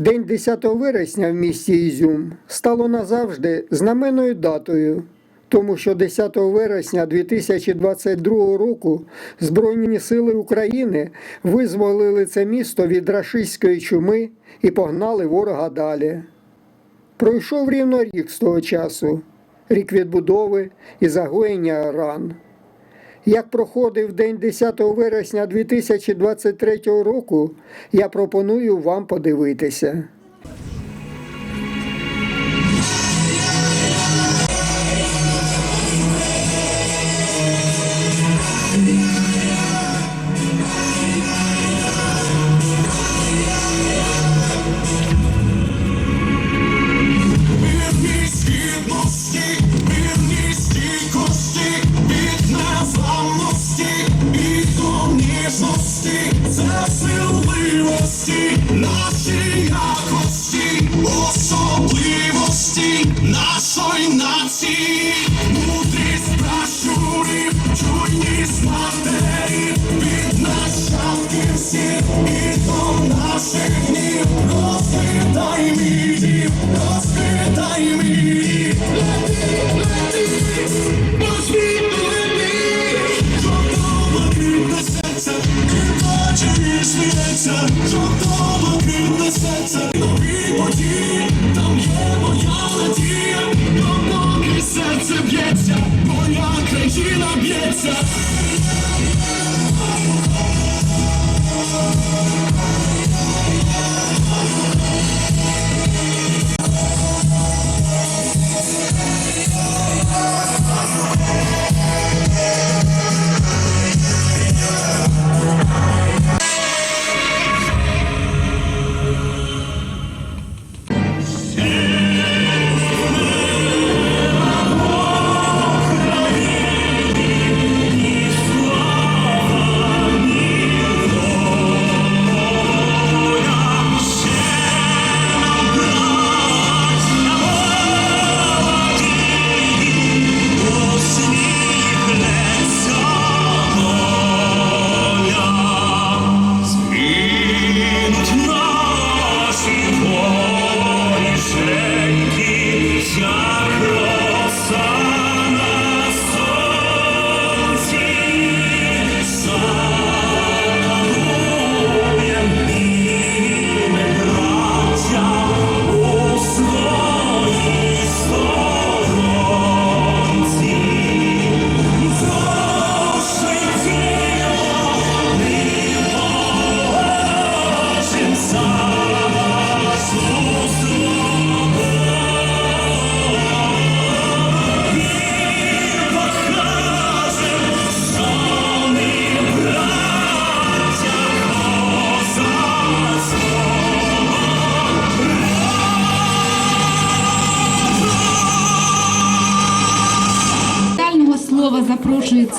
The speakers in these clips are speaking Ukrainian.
День 10 вересня в місті Ізюм стало назавжди знаменною датою, тому що 10 вересня 2022 року Збройні сили України визволили це місто від рашистської чуми і погнали ворога далі. Пройшов рівно рік з того часу, рік відбудови і загоєння ран. Як проходив день 10 вересня 2023 року, я пропоную вам подивитися.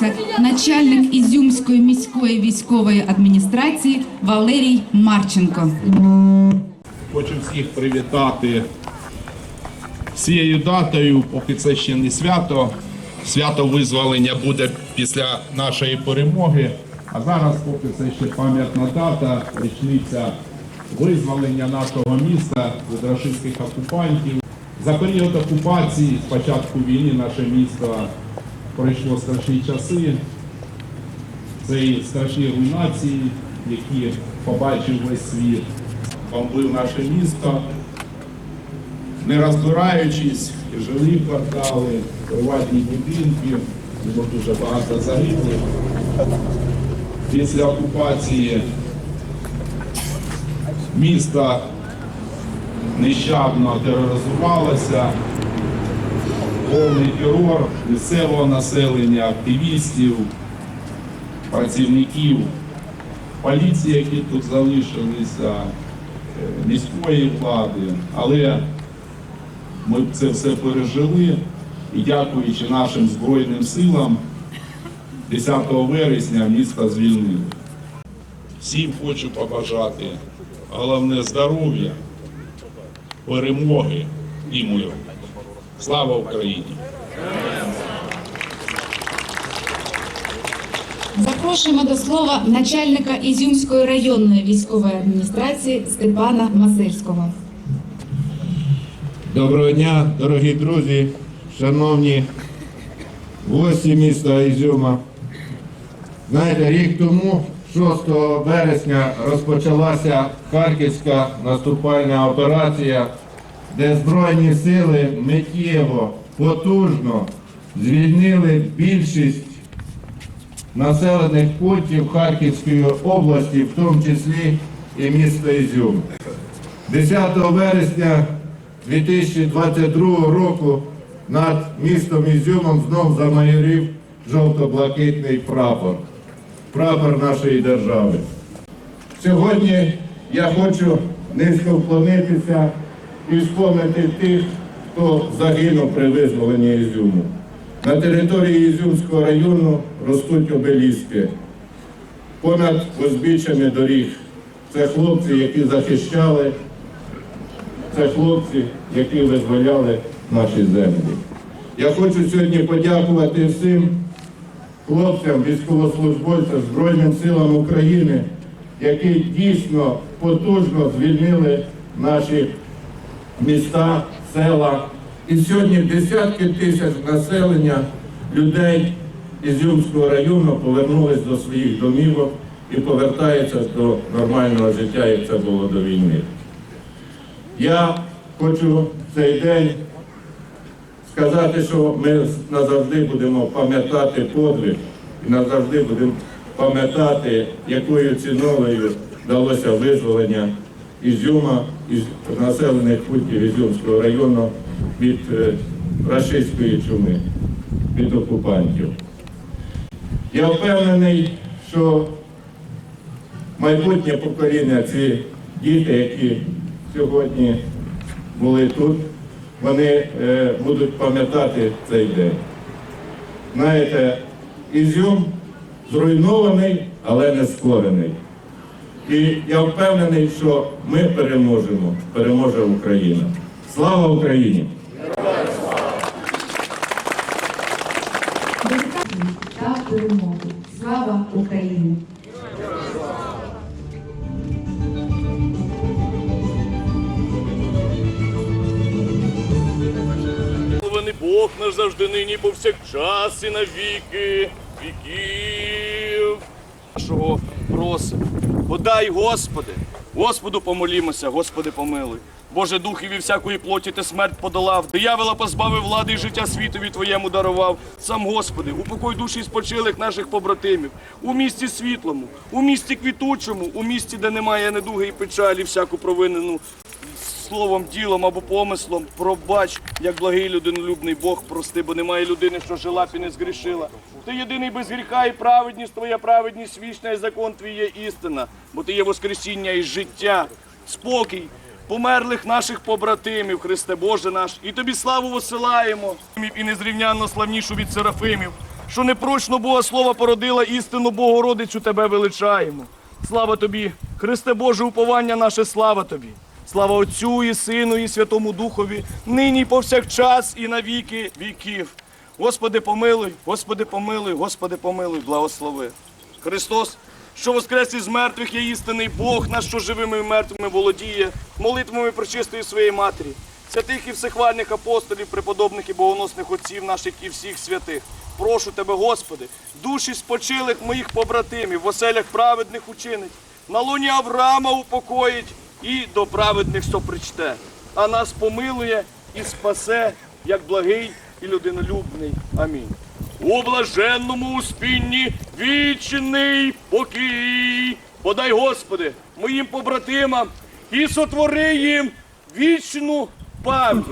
Запрошується начальник Ізюмської міської військової адміністрації Валерій Марченко. Хочу всіх привітати цією датою, поки це ще не свято. Свято визволення буде після нашої перемоги. А зараз, поки це ще пам'ятна дата, річниця визволення нашого міста від рашистських окупантів. За період окупації, з початку війни, наше місто пройшло страшні часи. Це і страшні руйнації, які побачив весь світ, бомбив наше місто, не розбираючись, жилі квартали, приватні будинки, було дуже багато загиблих. Після окупації місто нещадно тероризувалося, повний терор місцевого населення, активістів, працівників поліції, які тут залишилися, е, міської влади. Але ми це все пережили і дякуючи нашим Збройним силам, 10 вересня місто звільнили. Всім хочу побажати головне здоров'я, перемоги і миру. Слава Україні! Запрошуємо до слова начальника Ізюмської районної військової адміністрації Степана Масельського. Доброго дня, дорогі друзі, шановні гості міста Ізюма. Знаєте, рік тому, 6 вересня, розпочалася Харківська наступальна операція, де Збройні сили миттєво, потужно звільнили більшість населених пунктів Харківської області, в тому числі і місто Ізюм. 10 вересня 2022 року над містом Ізюмом знов замайорів жовто-блакитний прапор, прапор нашої держави. Сьогодні я хочу низько вклонитися і спомнити тих, хто загинув при визволенні Ізюму. На території Ізюмського району ростуть обеліски понад узбіччями доріг. Це хлопці, які захищали це хлопці, які визволяли наші землі. Я хочу сьогодні подякувати всім хлопцям, військовослужбовцям Збройним силам України, які дійсно потужно звільнили наші міста, села. І сьогодні десятки тисяч населення людей Ізюмського району повернулись до своїх домівок і повертаються до нормального життя, як це було до війни. Я хочу цей день сказати, що ми назавжди будемо пам'ятати подвиг і назавжди будемо пам'ятати, якою ціною вдалося визволення Ізюма із населених пунктів Ізюмського району від е, рашистської чуми, від окупантів. Я впевнений, що майбутнє покоління, ці діти, які сьогодні були тут, вони е, будуть пам'ятати цей день. Знаєте, Ізюм зруйнований, але не скорений. І я впевнений, що ми переможемо, переможе Україна. Слава Україні! та перемоги. Слава Україні! Бог наш завжди нині повсякчас і на віки віків. Нашого просимо. Подай, Господи, Господу помолімося, Господи помилуй. Боже духів і всякої плоті ти смерть подолав, диявола позбавив влади і життя світові Твоєму дарував. Сам Господи, упокой душі спочилих наших побратимів, у місті світлому, у місті квітучому, у місті, де немає недуги і печалі, всяку провинену словом, ділом або помислом, пробач, як благий людинолюбний Бог, прости, бо немає людини, що жила б і не згрішила. Ти єдиний без гріха і праведність, твоя праведність вічна, і закон твій є істина, бо ти є воскресіння і життя, спокій. Померлих наших побратимів, Христе Боже наш, і тобі славу висилаємо, і незрівнянно славнішу від серафимів, що непрочно Бога Слова породила істину Богородицю тебе величаємо. Слава тобі, Христе Боже, уповання наше, слава тобі. Слава Отцю і Сину, і Святому Духові, нині повсякчас, і на віки віків. Господи, помилуй, Господи, помилуй, Господи, помилуй, благослови. Христос, що воскрес із мертвих є істинний Бог, наш, що живими і мертвими володіє, молитвами причистої своєї матері, святих і всехвальних апостолів, преподобних і богоносних отців наших і всіх святих. Прошу тебе, Господи, душі спочилих моїх побратимів, в оселях праведних учинить, на луні Авраама упокоїть і до праведних сопричте, а нас помилує і спасе, як благий і людинолюбний. Амінь. У блаженному успінні вічний покій. Подай, Господи, моїм побратимам і сотвори їм вічну пам'ять.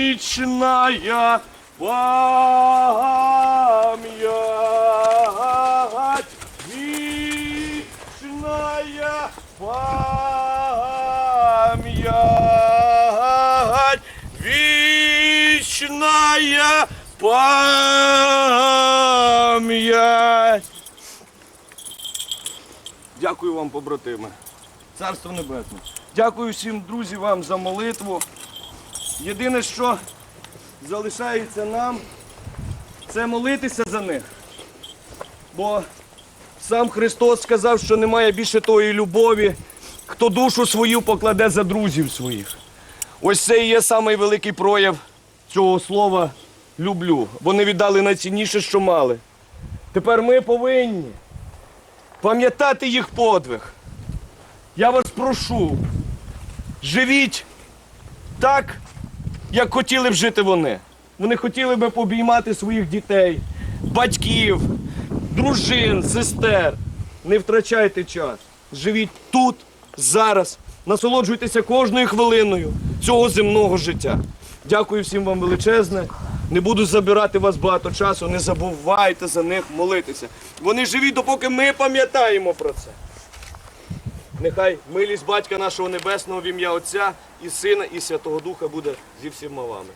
Вічная пам'ять. Вічная пам'ять. Дякую вам, побратими. Царство Небесне. Дякую всім, друзі, вам за молитву. Єдине, що залишається нам, це молитися за них. Бо сам Христос сказав, що немає більше тої любові, хто душу свою покладе за друзів своїх. Ось це і є самий великий прояв цього слова люблю. Вони віддали найцінніше, що мали. Тепер ми повинні пам'ятати їх подвиг. Я вас прошу, живіть так, як хотіли б жити вони. Вони хотіли би обіймати своїх дітей, батьків, дружин, сестер. Не втрачайте час. Живіть тут, зараз. Насолоджуйтеся кожною хвилиною цього земного життя. Дякую всім вам величезне. Не буду забирати вас багато часу. Не забувайте за них молитися. Вони живі, допоки ми пам'ятаємо про це. Нехай милість батька нашого небесного в ім'я Отця і Сина, і Святого Духа буде зі всіма вами.